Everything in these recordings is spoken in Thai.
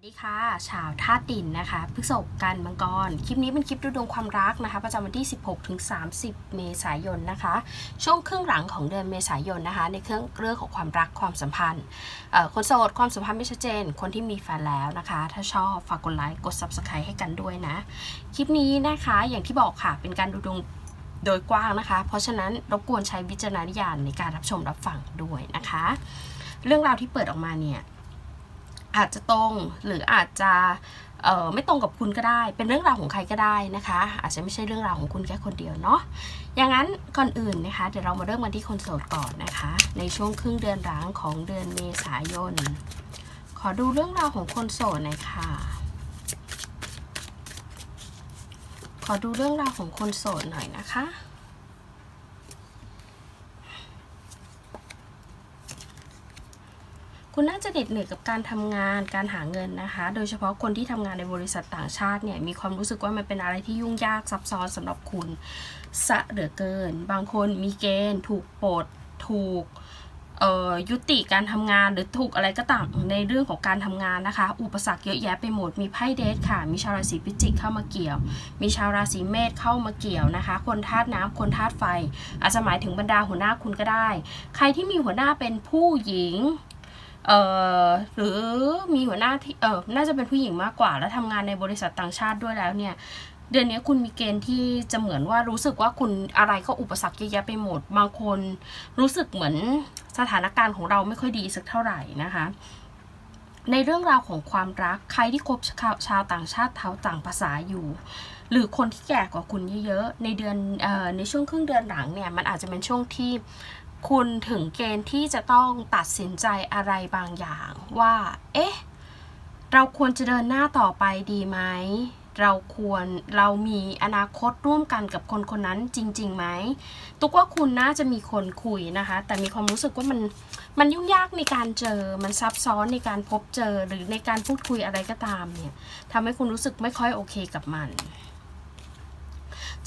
สวัสดีค่ะ ชาวธาตุดินนะคะพฤษภกันมังกร คลิปนี้เป็นคลิปดูดวงความรักนะคะ ประจำวันที่ 16ถึง30 เมษายนนะคะ ช่วงครึ่งหลังของเดือนเมษายนนะคะ ในเครื่องเรื่องของความรักความสัมพันธ์ คนโสดความสัมพันธ์ไม่ชัดเจน คนที่มีแฟนแล้วนะคะ ถ้าชอบฝากกดไลค์กด subscribe ให้กันด้วยนะ คลิปนี้นะคะอย่างที่บอกค่ะเป็นการดูดวงโดยกว้างนะคะ เพราะฉะนั้นรบกวนใช้วิจารณญาณในการรับชมรับฟังด้วยนะคะ เรื่องราวที่เปิดออกมาเนี่ย อาจจะตรงหรืออาจจะไม่ตรงกับคุณก็ได้ เป็นเรื่องราวของใครก็ได้นะคะ อาจจะไม่ใช่เรื่องราวของคุณแค่คนเดียวเนาะอย่างนั้นก่อนอื่นนะคะ เดี๋ยวเรามาเริ่มกันที่คนโสดก่อนนะคะ ในช่วงครึ่งเดือนหลังของเดือนเมษายน ขอดูเรื่องราวของคนโสดหน่อยค่ะ ขอดูเรื่องราวของคนโสดหน่อยนะคะ คุณน่าจะเหน็ดเหนื่อยกับการทำงานการหาเงินนะคะ โดยเฉพาะคนที่ทำงานในบริษัทต่างชาติเนี่ยมีความรู้สึกว่ามันเป็นอะไรที่ยุ่งยากซับซ้อนสำหรับคุณสะเหลือเกิน บางคนมีเกณฑ์ ถูกปลดถูกยุติการทำงานหรือถูกอะไรก็ตามในเรื่องของการทำงานนะคะ อุปสรรคเยอะแยะไปหมดมีไพ่เดทค่ะ มีชาวราศีพิจิกเข้ามาเกี่ยว มีชาวราศีเมษเข้ามาเกี่ยวนะคะ คนธาตุน้ำคนธาตุไฟ อาจจะหมายถึงบรรดาหัวหน้าคุณก็ได้ ใครที่มีหัวหน้าเป็นผู้หญิง เอ่อหรือมีหัวหน้าที่เออน่าจะเป็นผู้หญิงมากกว่า แล้วทำงานในบริษัทต่างชาติด้วยแล้วเนี่ย เดือนนี้คุณมีเกณฑ์ที่จะเหมือนว่ารู้สึกว่าคุณอะไรก็อุปสรรคเยอะแยะไปหมด บางคนรู้สึกเหมือนสถานการณ์ของเราไม่ค่อยดีสักเท่าไหร่นะคะในเรื่องราวของความรักใครที่คบชาวชาวต่างชาติเท้าต่างภาษาอยู่ หรือคนที่แก่กว่าคุณเยอะๆในเดือนออในช่วงครึ่งเดือนหลังเนี่ยมันอาจจะเป็นช่วงที่ คุณถึงเกณฑ์ที่จะต้องตัดสินใจอะไรบางอย่างว่า เอ๊ะ เราควรจะเดินหน้าต่อไปดีไหม เราควร เรามีอนาคตร่วมกันกับคนคนนั้นจริงๆไหม ตุกว่าคุณน่าจะมีคนคุยนะคะ แต่มีความรู้สึกว่ามัน มันยุ่งยากในการเจอ มันซับซ้อนในการพบเจอ หรือในการพูดคุยอะไรก็ตามเนี่ยทำให้คุณรู้สึกไม่ค่อยโอเคกับมัน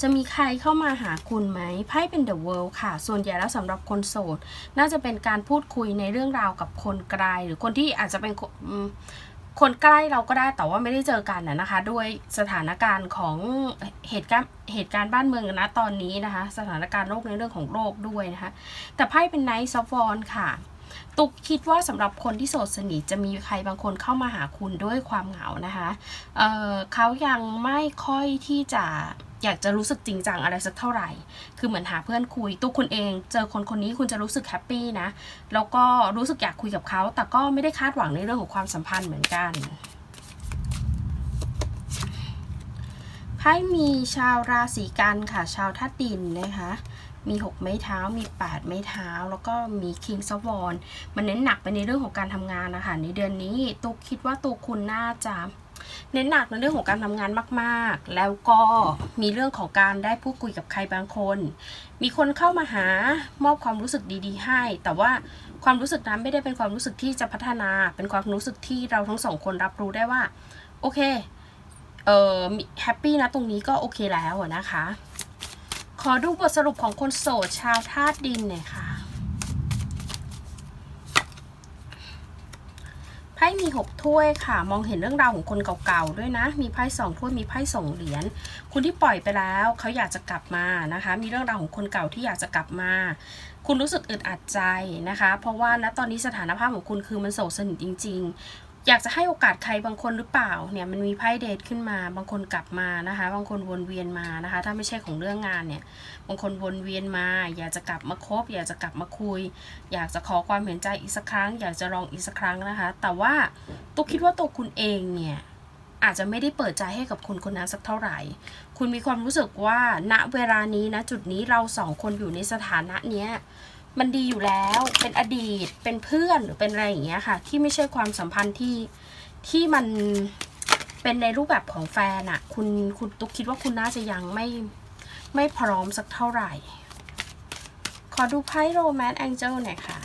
จะมีใครเข้ามาหาคุณไหมไพ่เป็น The World ค่ะ ส่วนใหญ่แล้วสำหรับคนโสด น่าจะเป็นการพูดคุยในเรื่องราวกับคนไกล หรือคนที่อาจจะเป็นคนใกล้เราก็ได้แต่ว่าไม่ได้เจอกันนะนะคะ ด้วยสถานการณ์ของเหตุการณ์เหตุการณ์บ้านเมืองนะตอนนี้นะคะ สถานการณ์โลกในเรื่องของโลกด้วยนะคะ แต่ไพ่เป็นไนท์ซอฟวอนค่ะ ตุกคิดว่าสำหรับคนที่โสดสนิทจะมีใครบางคนเข้ามาหาคุณด้วยความเหงานะคะเเขายังไม่ค่อยที่จะอยากจะรู้สึกจริงจังอะไรสักเท่าไหร่ คือเหมือนหาเพื่อนคุย ตัวคุณเอง เจอคนคนนี้คุณจะรู้สึกแฮปปี้นะ แล้วก็รู้สึกอยากคุยกับเขา แต่ก็ไม่ได้คาดหวังในเรื่องของความสัมพันธ์เหมือนกันไพ่มีชาวราศีกันค่ะ ชาวธาตุดินนะคะ มี6ไม้เท้า มี 8 ไม้เท้า แล้วก็มีคิงซวอนมันเน้นหนักไปในเรื่องของการทำงานนะคะในเดือนนี้ตุกคิดว่าตัวคุณน่าจะเน้นหนักในเรื่องของการทำงานมากๆ แล้วก็มีเรื่องของการได้พูดคุยกับใครบางคน มีคนเข้ามาหามอบความรู้สึกดีๆ ให้ แต่ว่าความรู้สึกนั้นไม่ได้เป็นความรู้สึกที่จะพัฒนา เป็นความรู้สึกที่เราทั้งสองคนรับรู้ได้ว่า โอเค เออแฮปปี้นะตรงนี้ก็โอเคแล้วนะคะ ขอดูบทสรุปของคนโสดชาวธาตุดินหน่อยค่ะไพ่มีหกถ้วยค่ะ มองเห็นเรื่องราวของคนเก่าๆด้วยนะ มีไพ่สองถ้วยมีไพ่สองเหรียญคุณที่ปล่อยไปแล้วเขาอยากจะกลับมานะคะ มีเรื่องราวของคนเก่าที่อยากจะกลับมา คุณรู้สึกอึดอัดใจนะคะ เพราะว่าณตอนนี้สถานภาพของคุณคือมันโสดสนิทจริงๆ อยากจะให้โอกาสใครบางคนหรือเปล่าเนี่ยมันมีไพ่เดทขึ้นมา บางคนกลับมานะคะ บางคนวนเวียนมานะคะ ถ้าไม่ใช่ของเรื่องงานเนี่ยบางคนวนเวียนมา อยากจะกลับมาคบ อยากจะกลับมาคุย อยากจะขอความเห็นใจอีกสักครั้ง อยากจะลองอีกสักครั้งนะคะ แต่ว่าตุ๊กคิดว่าตัวคุณเองเนี่ยอาจจะไม่ได้เปิดใจให้กับคนคนนั้นสักเท่าไหร่ คุณมีความรู้สึกว่าณเวลานี้นะจุดนี้เราสองคนอยู่ในสถานะเนี้ย มันดีอยู่แล้ว เป็นอดีต เป็นเพื่อนหรือเป็นอะไรอย่างเงี้ยค่ะ ที่ไม่ใช่ความสัมพันธ์ที่ที่มันเป็นในรูปแบบของแฟนอะคุณคุณตุ๊กคิดว่าคุณน่าจะยังไม่ไม่พร้อมสักเท่าไหร่ ขอดูไพ่โรแมนต์แองเจิลหน่อยค่ะ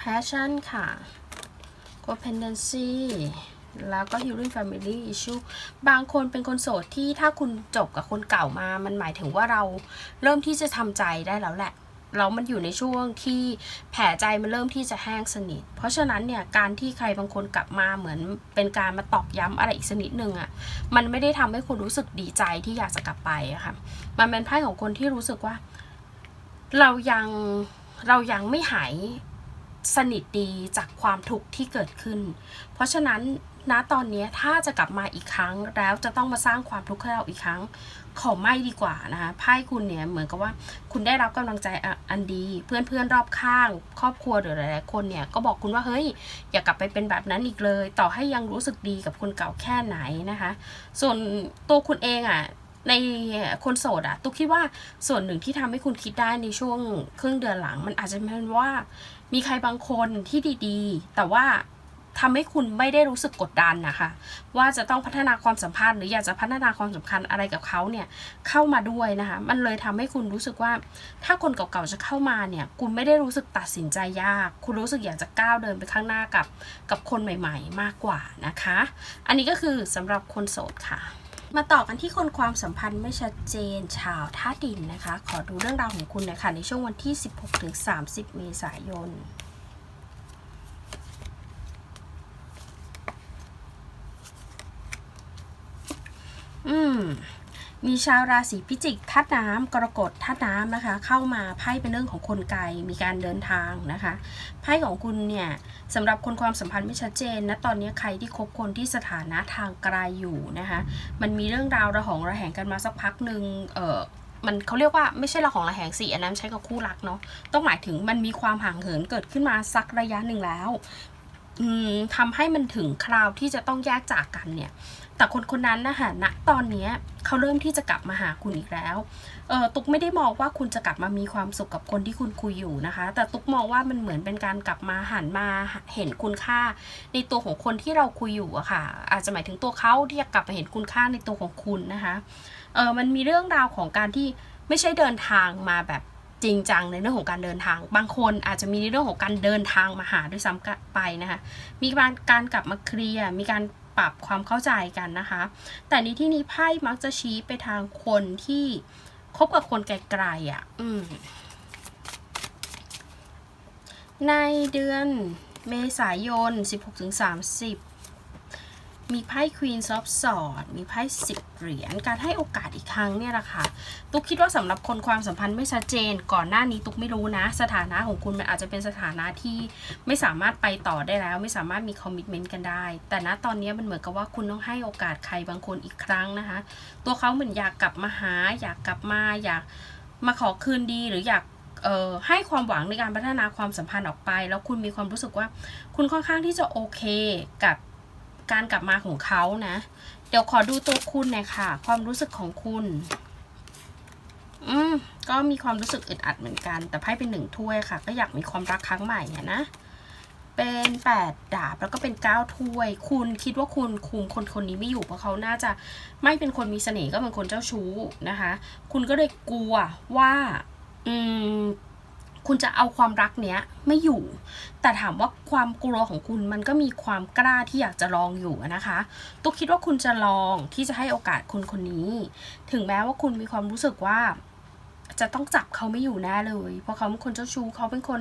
passion ค่ะ codependency แล้วก็ healing family issue บางคนเป็นคนโสดที่ถ้าคุณจบกับคนเก่ามา มันหมายถึงว่าเราเริ่มที่จะทำใจได้แล้วแหละแล้วมันอยู่ในช่วงที่แผลใจมันเริ่มที่จะแห้งสนิท เพราะฉะนั้นเนี่ยการที่ใครบางคนกลับมาเหมือนเป็นการมาตอกย้ำอะไรอีกสนิดหนึ่งอะ่ะ มันไม่ได้ทำให้คุณรู้สึกดีใจที่อยากจะกลับไปอะค่ะ มันเป็นไพ่ของคนที่รู้สึกว่า เรายังเรายังไม่หายสนิทดีจากความทุกข์ที่เกิดขึ้น เพราะฉะนั้น ณตอนนี้ถ้าจะกลับมาอีกครั้งแล้วจะต้องมาสร้างความทุกข์ให้เราอีกครั้ง ขอไม่ดีกว่านะคะไพ่คุณเนี่ยเหมือนกับว่าคุณได้รับกำลังใจอันดีเพื่อนเพื่อนๆรอบข้าง ครอบครัวหรือหลายๆคนเนี่ยก็บอกคุณว่าเฮ้ยอย่ากลับไปเป็นแบบนั้นอีกเลย ต่อให้ยังรู้สึกดีกับคนเก่าแค่ไหนนะคะ ส่วนตัวคุณเองอะในคนโสดอะตุ๊กคิดว่าส่วนหนึ่งที่ทำให้คุณคิดได้ในช่วงครึ่งเดือนหลัง มันอาจจะเป็นว่ามีใครบางคนที่ดีๆ แต่ว่า ทำให้คุณไม่ได้รู้สึกกดดันนะคะ ว่าจะต้องพัฒนาความสัมพันธ์ หรืออยากจะพัฒนาความสัมพันธ์อะไรกับเขาเนี่ยเข้ามาด้วยนะคะ มันเลยทำให้คุณรู้สึกว่า ถ้าคนเก่าๆจะเข้ามาเนี่ย คุณไม่ได้รู้สึกตัดสินใจยาก คุณรู้สึกอยากจะก้าวเดินไปข้างหน้ากับกับคนใหม่ ๆ มากกว่านะคะ อันนี้ก็คือสำหรับคนโสดค่ะมาต่อกันที่คนความสัมพันธ์ไม่ชัดเจนชาวท่าดินนะคะ ขอดูเรื่องราวของคุณน่ยค่ะในช่วงวันที่ 16-30 เมษายน อืมมีชาวราศีพิจิกธาตุน้ำกรกฎธาตุน้ำนะคะ เข้ามาไพ่เป็นเรื่องของคนไกลมีการเดินทางนะคะไพ่ของคุณเนี่ยสำหรับคนความสัมพันธ์ไม่ชัดเจนนะตอนนี้ใครที่คบคนที่สถานะทางไกลอยู่นะคะ มันมีเรื่องราวระหองระแหงกันมาสักพักหนึ่งเออมันเขาเรียกว่าไม่ใช่ระหองระแหงสิอันนั้นใช้กับคู่รักเนาะต้องหมายถึงมันมีความห่างเหินเกิดขึ้นมาสักระยะหนึ่งแล้วอืมทำให้มันถึงคราวที่จะต้องแยกจากกันเนี่ย แต่คนคนนั้นนะคะณตอนเนี้ยเขาเริ่มที่จะกลับมาหาคุณอีกแล้ว เออตุกไม่ได้มองว่าคุณจะกลับมามีความสุขกับคนที่คุณคุยอยู่นะคะ แต่ตุกมองว่ามันเหมือนเป็นการกลับมาหันมาเห็นคุณค่า ในตัวของคนที่เราคุยอยู่อะค่ะ อาจจะหมายถึงตัวเขาที่จะกลับมาเห็นคุณค่าในตัวของคุณนะคะ เออมันมีเรื่องราวของการที่ไม่ใช่เดินทางมาแบบจริงจังในเรื่องของการเดินทาง บางคนอาจจะมีในเรื่องของการเดินทางมาหาด้วยซ้ำไปนะคะ มีการการกลับมาเคลียร์ มีการ ปรับความเข้าใจกันนะคะ แต่ในที่นี้ไพ่มักจะชี้ไปทางคนที่คบกับคนไกลๆอะ อืม ในเดือนเมษายน 16-30 มีไพ่ Queen of Swords มีไพ่สิบเหรียญ การให้โอกาสอีกครั้งเนี่ยแหละค่ะ ตุ๊กคิดว่าสำหรับคนความสัมพันธ์ไม่ชัดเจน ก่อนหน้านี้ตุ๊กไม่รู้นะ สถานะของคุณมันอาจจะเป็นสถานะที่ไม่สามารถไปต่อได้แล้ว ไม่สามารถมีคอมมิชเมนต์กันได้ แต่ณตอนนี้มันเหมือนกับว่าคุณต้องให้โอกาสใครบางคนอีกครั้งนะคะ ตัวเขาเหมือนอยากกลับมาหา อยากกลับมา อยากมาขอคืนดีหรืออยากให้ความหวังในการพัฒนาความสัมพันธ์ออกไป แล้วคุณมีความรู้สึกว่า คุณค่อนข้างที่จะโอเคกับ การกลับมาของเขานะ เดี๋ยวขอดูตัวคุณหน่อยค่ะ ความรู้สึกของคุณ อืมก็มีความรู้สึกอึดอัดเหมือนกัน แต่ไพ่เป็นหนึ่งถ้วยค่ะ ก็อยากมีความรักครั้งใหม่นะเป็นแปดดาบแล้วก็เป็นเก้าถ้วย คุณคิดว่าคุณคุมคนคนนี้ไม่อยู่เพราะเขาน่าจะไม่เป็นคนมีเสน่ห์ก็เป็นคนเจ้าชู้นะคะ คุณก็เลยกลัวว่า อืม คุณจะเอาความรักเนี้ยไม่อยู่ แต่ถามว่าความกลัวของคุณมันก็มีความกล้าที่อยากจะลองอยู่นะคะตุ๊กคิดว่าคุณจะลองที่จะให้โอกาสคนคนนี้ ถึงแม้ว่าคุณมีความรู้สึกว่า จะต้องจับเขาไม่อยู่แน่เลย เพราะเขาเป็นคนเจ้าชู้เขาเป็นคน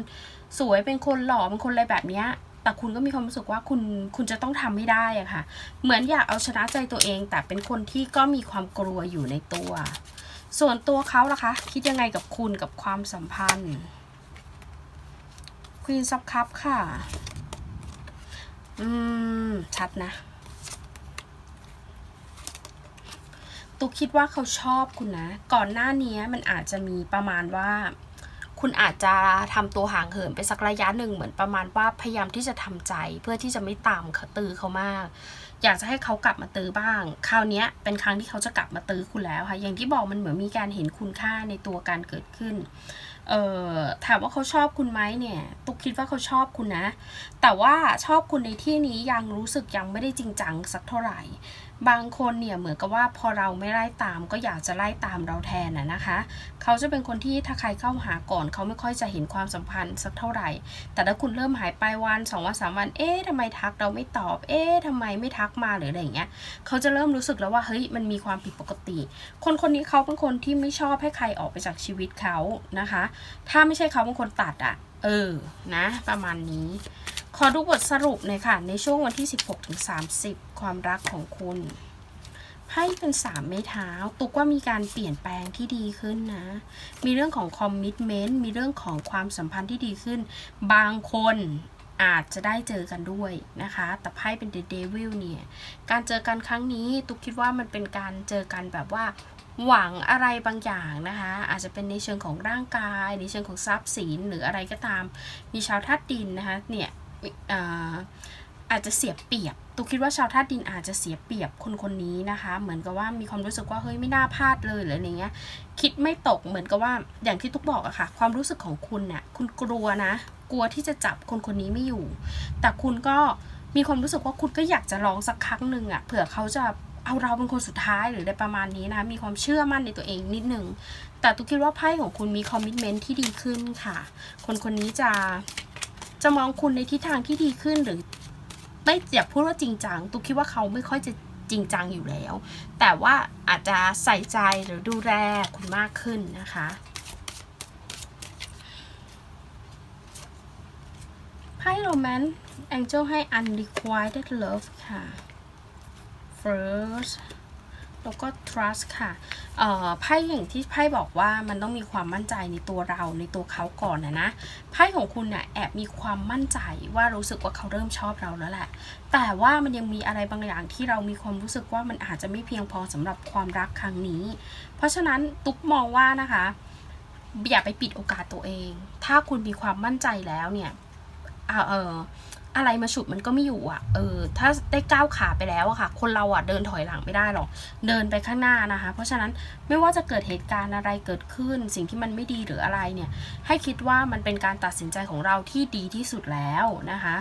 สวยเป็นคนหล่อเป็นคนอะไรแบบเนี้ยแต่คุณก็มีความรู้สึกว่าคุณคุณจะต้องทำให้ได้อะค่ะ เหมือนอยากเอาชนะใจตัวเอง แต่เป็นคนที่ก็มีความกลัวอยู่ในตัว ส่วนตัวเขาล่ะคะ คิดยังไงกับคุณกับความสัมพันธ์ ควีนซับคัพค่ะ อืม ชัดนะ ตุกคิดว่าเขาชอบคุณนะ ก่อนหน้านี้มันอาจจะมีประมาณว่า คุณอาจจะทำตัวห่างเหินไปสักระยะหนึ่งเหมือนประมาณว่าพยายามที่จะทำใจเพื่อที่จะไม่ตามเตือเขามาก อยากจะให้เขากลับมาตื้อบ้าง คราวนี้เป็นครั้งที่เขาจะกลับมาตื้อคุณแล้วค่ะ อย่างที่บอกมันเหมือนมีการเห็นคุณค่าในตัวการเกิดขึ้น เออถามว่าเขาชอบคุณไหมเนี่ย ตุกคิดว่าเขาชอบคุณนะ แต่ว่าชอบคุณในที่นี้ยังรู้สึกยังไม่ได้จริงจังสักเท่าไหร่ บางคนเนี่ยเหมือนกับว่าพอเราไม่ไล่ตามก็อยากจะไล่ตามเราแทนนะนะคะ เขาจะเป็นคนที่ถ้าใครเข้าหาก่อน เขาไม่ค่อยจะเห็นความสัมพันธ์สักเท่าไหร่ แต่ถ้าคุณเริ่มหายไปวันสองวันสามวัน เอ๊ะทำไมทักเราไม่ตอบ เอ๊ะทำไมไม่ทักมาหรืออะไรอย่างเงี้ย เขาจะเริ่มรู้สึกแล้วว่าเฮ้ยมันมีความผิดปกติ คนคนนี้เขาเป็นคนที่ไม่ชอบให้ใครออกไปจากชีวิตเขานะคะ ถ้าไม่ใช่เขาเป็นคนตัดอะเออ นะ ประมาณนี้ ขอดูบทสรุปหน่อยค่ะ ในช่วงวันที่ 16ถึง30 ความรักของคุณไพ่เป็นสามไม้เท้าตุกว่ามีการเปลี่ยนแปลงที่ดีขึ้นนะ มีเรื่องของคอมมิชเมนต์มีเรื่องของความสัมพันธ์ที่ดีขึ้น บางคนอาจจะได้เจอกันด้วยนะคะ แต่ไพ่เป็น The Devil เนี่ย การเจอกันครั้งนี้ตุกคิดว่ามันเป็นการเจอกันแบบว่าหวังอะไรบางอย่างนะคะ อาจจะเป็นในเชิงของร่างกาย ในเชิงของทรัพย์สินหรืออะไรก็ตาม มีชาวธาตุดินนะคะเนี่ย อาอาจจะเสียเปรียบตุคิดว่าชาวธาตุดินอาจจะเสียเปรียบคนคนนี้นะคะ เหมือนกับว่ามีความรู้สึกว่าเฮ้ยไม่น่าพลาดเลยหรืออะไรเงี้ย คิดไม่ตกเหมือนกับว่าอย่างที่ตุกบอกอะค่ะ ความรู้สึกของคุณเนี่ยคุณกลัวนะ กลัวที่จะจับคนคนนี้ไม่อยู่ แต่คุณก็มีความรู้สึกว่าคุณก็อยากจะลองสักครั้งหนึ่งอะเผื่อเขาจะเอาเราเป็นคนสุดท้ายหรืออะไรประมาณนี้นะคะมีความเชื่อมั่นในตัวเองนิดนึงแต่ตุกคิดว่าไพ่ของคุณมีคอมมิชเมนต์ที่ดีขึ้นค่ะ คนคนนี้จะ จะมองคุณในทิศทางที่ดีขึ้นหรือไม่อยากพูดว่าจริงจังตุกคิดว่าเขาไม่ค่อยจะจริงจังอยู่แล้ว แต่ว่าอาจจะใส่ใจหรือดูแลคุณมากขึ้นนะคะไพ่โรแมนต์แองเจิลให้ unrequited love ค่ะ first แล้วก็ trust ค่ะเอ่อไพ่อย่างที่ไพ่บอกว่ามันต้องมีความมั่นใจในตัวเราในตัวเขาก่อนนะนะไพ่ของคุณเนี่ยแอบมีความมั่นใจว่ารู้สึกว่าเขาเริ่มชอบเราแล้วแหละ แต่ว่ามันยังมีอะไรบางอย่างที่เรามีความรู้สึกว่ามันอาจจะไม่เพียงพอสำหรับความรักครั้งนี้ เพราะฉะนั้นตุ๊กมองว่านะคะ อย่าไปปิดโอกาสตัวเอง ถ้าคุณมีความมั่นใจแล้วเนี่ยอ่าเออ อะไรมาฉุดมันก็ไม่อยู่อะ เออ ถ้าได้ก้าวขาไปแล้วอะค่ะ คนเราอะเดินถอยหลังไม่ได้หรอก เดินไปข้างหน้านะคะ เพราะฉะนั้นไม่ว่าจะเกิดเหตุการณ์อะไรเกิดขึ้น สิ่งที่มันไม่ดีหรืออะไรเนี่ย ให้คิดว่ามันเป็นการตัดสินใจของเราที่ดีที่สุดแล้วนะคะ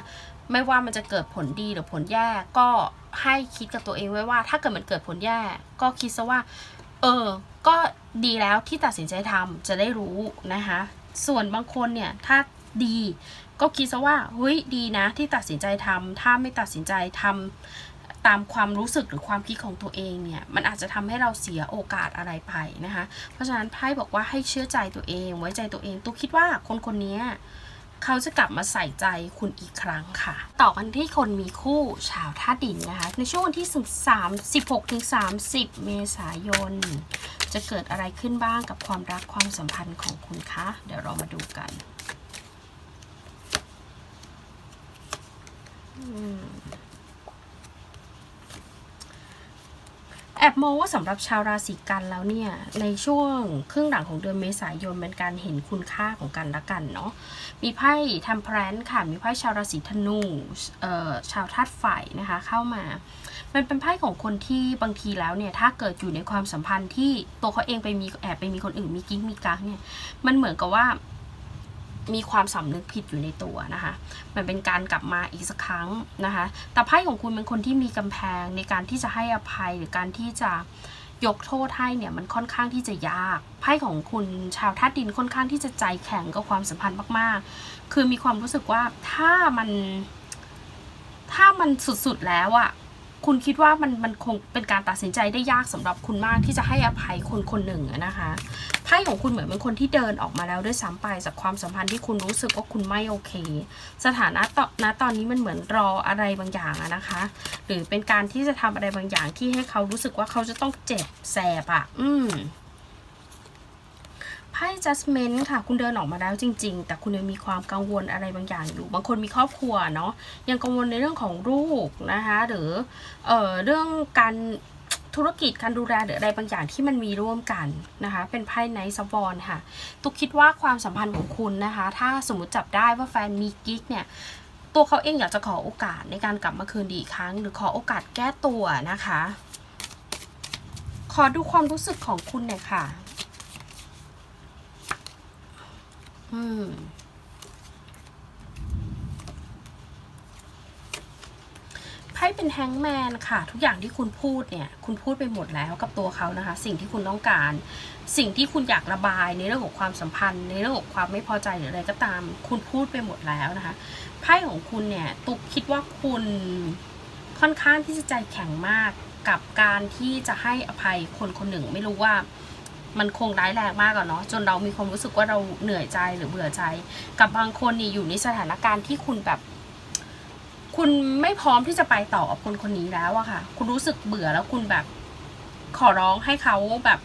ไม่ว่ามันจะเกิดผลดีหรือผลแย่ก็ให้คิดกับตัวเองไว้ว่า ถ้าเกิดมันเกิดผลแย่ ก็คิดซะว่า เออ ก็ดีแล้วที่ตัดสินใจทำจะได้รู้นะคะ ส่วนบางคนเนี่ยถ้า ดี ก็คิดซะว่าเฮ้ยดีนะที่ตัดสินใจทำถ้าไม่ตัดสินใจทำตามความรู้สึกหรือความคิดของตัวเองเนี่ย มันอาจจะทำให้เราเสียโอกาสอะไรไปนะคะ เพราะฉะนั้นไพ่บอกว่าให้เชื่อใจตัวเอง ไว้ใจตัวเองตุ๊กคิดว่าคนคนนี้เขาจะกลับมาใส่ใจคุณอีกครั้งค่ะ ต่อกันที่คนมีคู่ชาวท่าตุดินนะคะ ในช่วงวันที่3 16ถึง30 เมษายน จะเกิดอะไรขึ้นบ้างกับความรักความสัมพันธ์ของคุณคะ เดี๋ยวเรามาดูกัน แอบมองว่าสำหรับชาวราศีกันแล้วเนี่ย ในช่วงครึ่งหลังของเดือนเมษายนเป็นการเห็นคุณค่าของกันและกันเนาะมีไพ่ทัมเพลนค่ะ มีไพ่ชาวราศีธนูเอ่อชาวธาตุไฟนะคะ เข้ามา มันเป็นไพ่ของคนที่บางทีแล้วเนี่ย ถ้าเกิดอยู่ในความสัมพันธ์ที่ตัวเขาเองไปมีแอบไปมีคนอื่นมีกิ๊กมีกักเนี่ยมันเหมือนกับว่า มีความสำนึกผิดอยู่ในตัวนะคะ มันเป็นการกลับมาอีกสักครั้งนะคะ แต่ไพ่ของคุณเป็นคนที่มีกำแพงในการที่จะให้อภัยหรือการที่จะยกโทษให้เนี่ยมันค่อนข้างที่จะยาก ไพ่ของคุณชาวธาตุดินค่อนข้างที่จะใจแข็งกับความสัมพันธ์มาก ๆ คือมีความรู้สึกว่าถ้ามัน ถ้ามันสุด ๆ แล้วอะ คุณคิดว่ามันมันคงเป็นการตัดสินใจได้ยากสำหรับคุณมากที่จะให้อภัยคนคนหนึ่งนะคะไพ่ของคุณเหมือนเป็นคนที่เดินออกมาแล้วด้วยซ้ำไปจากความสัมพันธ์ที่คุณรู้สึกว่าคุณไม่โอเค สถานะตอนณตอนนี้มันเหมือนรออะไรบางอย่างนะคะ หรือเป็นการที่จะทำอะไรบางอย่างที่ให้เขารู้สึกว่าเขาจะต้องเจ็บแสบอะอืม ไพ่ judgment ค่ะ คุณเดินออกมาแล้วจริง ๆ แต่คุณยังมีความกังวลอะไรบางอย่างอยู่ บางคนมีครอบครัวเนาะยังกังวลในเรื่องของลูกนะคะหรือเอ่อเรื่องการธุรกิจการดูแลหรืออะไรบางอย่างที่มันมีร่วมกันนะคะ เป็นไพ่ไนท์ซับบอลค่ะ ตุกคิดว่าความสัมพันธ์ของคุณนะคะ ถ้าสมมติจับได้ว่าแฟนมีกิ๊กเนี่ยตัวเขาเองอยากจะขอโอกาสในการกลับมาคืนดีอีกครั้ง หรือขอโอกาสแก้ตัวนะคะ ขอดูความรู้สึกของคุณหน่อยค่ะ อืมไพ่เป็นแฮงแมนค่ะ ทุกอย่างที่คุณพูดเนี่ย คุณพูดไปหมดแล้วกับตัวเขานะคะ สิ่งที่คุณต้องการ สิ่งที่คุณอยากระบายในเรื่องของความสัมพันธ์ ในเรื่องของความไม่พอใจหรืออะไรก็ตาม คุณพูดไปหมดแล้วนะคะไพ่ของคุณเนี่ยตุกคิดว่าคุณค่อนข้างที่จะใจแข็งมากกับการที่จะให้อภัยคนคนหนึ่งไม่รู้ว่า มันคงร้ายแรงมากอะเนาะจนเรามีความรู้สึกว่าเราเหนื่อยใจหรือเบื่อใจ กับบางคนนี่อยู่ในสถานการณ์ที่คุณแบบ คุณไม่พร้อมที่จะไปต่อกับคนคนนี้แล้วอะค่ะ คุณรู้สึกเบื่อแล้วคุณแบบ ขอร้องให้เขาแบบ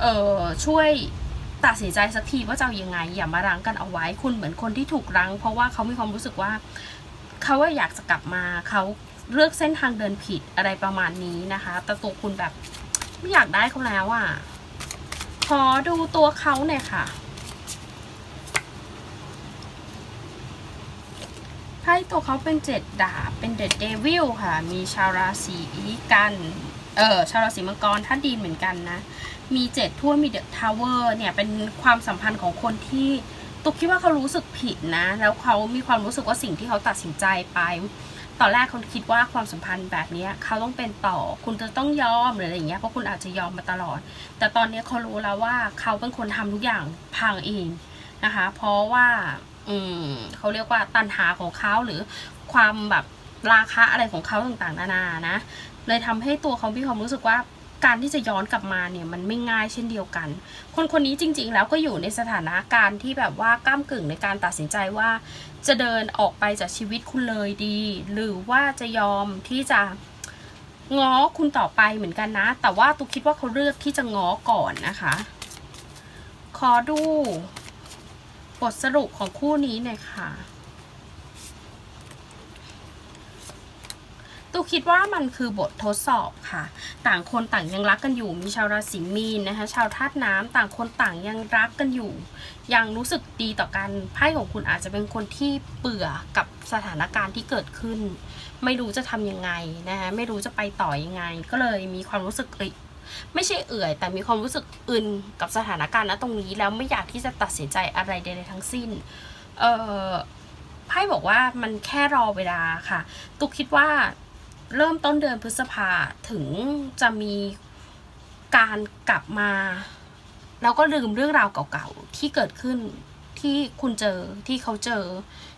เออช่วยตัดสินใจสักทีว่าจะเอายังไง อย่ามารั้งกันเอาไว้ คุณเหมือนคนที่ถูกรั้ง เพราะว่าเขามีความรู้สึกว่า เขาว่าอยากจะกลับมาเขาเลือกเส้นทางเดินผิดอะไรประมาณนี้นะคะ แต่ตัวคุณแบบไม่อยากได้เขาแล้วอะ ขอดูตัวเขาหน่อยค่ะ ไพ่ตัวเขาเป็นเจ็ดดาบ เป็นเดอะเดวิลค่ะ มีชาวราศีกัน เออ ชาวราศีมังกรท่านดีเหมือนกันนะ มีเจ็ดทั่วมีเดอะทาวเวอร์เนี่ย เป็นความสัมพันธ์ของคนที่ตุกคิดว่าเขารู้สึกผิดนะ แล้วเขามีความรู้สึกว่าสิ่งที่เขาตัดสินใจไป ตอนแรกเขาคิดว่าความสัมพันธ์แบบนี้เขาต้องเป็นต่อคุณจะต้องยอมหรืออะไรอย่างเงี้ยเพราะคุณอาจจะยอมมาตลอด แต่ตอนนี้เขารู้แล้วว่าเขาเป็นคนทำทุกอย่างพังเองนะคะ เพราะว่าอืมเขาเรียกว่าตันหาของเขาหรือความแบบราคาอะไรของเขาต่างๆ นานานะเลยทำให้ตัวเขาพี่ความรู้สึกว่า การที่จะย้อนกลับมาเนี่ยมันไม่ง่ายเช่นเดียวกัน คนคนนี้จริง ๆ แล้วก็อยู่ในสถานะการที่แบบว่าก้ามกึ่งในการตัดสินใจว่า จะเดินออกไปจากชีวิตคุณเลยดี หรือว่าจะยอมที่จะง้อคุณต่อไปเหมือนกันนะ แต่ว่าตุกคิดว่าเขาเลือกที่จะง้อก่อนนะคะ ขอดู บทสรุปของคู่นี้หน่อยค่ะ ตูคิดว่ามันคือบททดสอบค่ะ ต่างคนต่างยังรักกันอยู่ มีชาวราศีมีนนะคะ ชาวธาตุน้ำต่างคนต่างยังรักกันอยู่ ยังรู้สึกดีต่อกันไพ่ของคุณอาจจะเป็นคนที่เบื่อกับสถานการณ์ที่เกิดขึ้น ไม่รู้จะทำยังไงนะคะไม่รู้จะไปต่อยังไง ก็เลยมีความรู้สึกเอยไม่ใช่เอื่อย แต่มีความรู้สึกอึนกับสถานการณ์ณตรงนี้แล้วไม่อยากที่จะตัดสินใจอะไรใดๆทั้งสิ้น เอ่อไพ่บอกว่ามันแค่รอเวลาค่ะ ตุกคิดว่า เริ่มต้นเดือนพฤษภาถึงจะมีการกลับมา แล้วก็ลืมเรื่องราวเก่าๆ ที่เกิดขึ้นที่คุณเจอที่เขาเจอ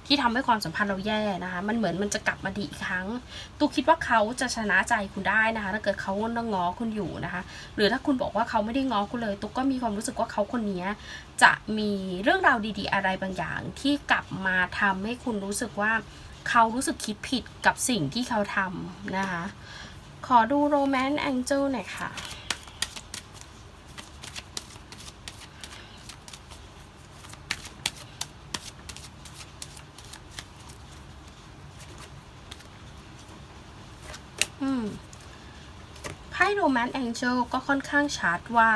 ที่ทำให้ความสัมพันธ์เราแย่นะคะมันเหมือนมันจะกลับมาดีอีกครั้งตูคิดว่าเขาจะชนะใจคุณได้นะคะถ้าเกิดเขาต้องง้อคุณอยู่นะคะ หรือถ้าคุณบอกว่าเขาไม่ได้ง้อคุณเลยตุกก็มีความรู้สึกว่าเขาคนนี้จะมีเรื่องราวดี ๆ อะไรบางอย่าง ที่กลับมาทำให้คุณรู้สึกว่า เขารู้สึกคิดผิดกับสิ่งที่เขาทำนะคะ ขอดูโรแมนต์แองเจิลหน่อยค่ะ อืม ไพ่โรแมนต์แองเจิลก็ค่อนข้างชัดว่า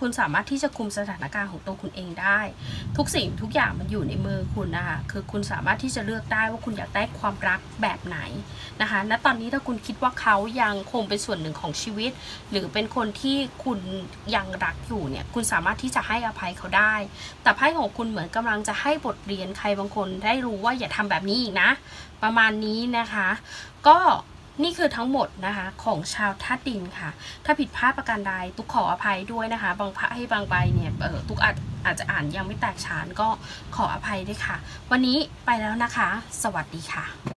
คุณสามารถที่จะคุมสถานการณ์ของตัวคุณเองได้ ทุกสิ่งทุกอย่างมันอยู่ในมือคุณนะคะคือคุณสามารถที่จะเลือกได้ว่าคุณอยากได้ความรักแบบไหนนะคะณตอนนี้ถ้าคุณคิดว่าเขายังคงเป็นส่วนหนึ่งของชีวิต หรือเป็นคนที่คุณยังรักอยู่เนี่ยคุณสามารถที่จะให้อภัยเขาได้ แต่ไพ่ของคุณเหมือนกำลังจะให้บทเรียนใครบางคนได้รู้ว่าอย่าทำแบบนี้อีกนะ ประมาณนี้นะคะ ก็ นี่คือทั้งหมดนะคะของชาวธาตุดินค่ะ ถ้าผิดพลาดประการใดตุกขออภัยด้วยนะคะ บางพระให้บางใบเนี่ยเออตุกอาจอาจจะอ่านยังไม่แตกฉานก็ขออภัยด้วยค่ะ วันนี้ไปแล้วนะคะ สวัสดีค่ะ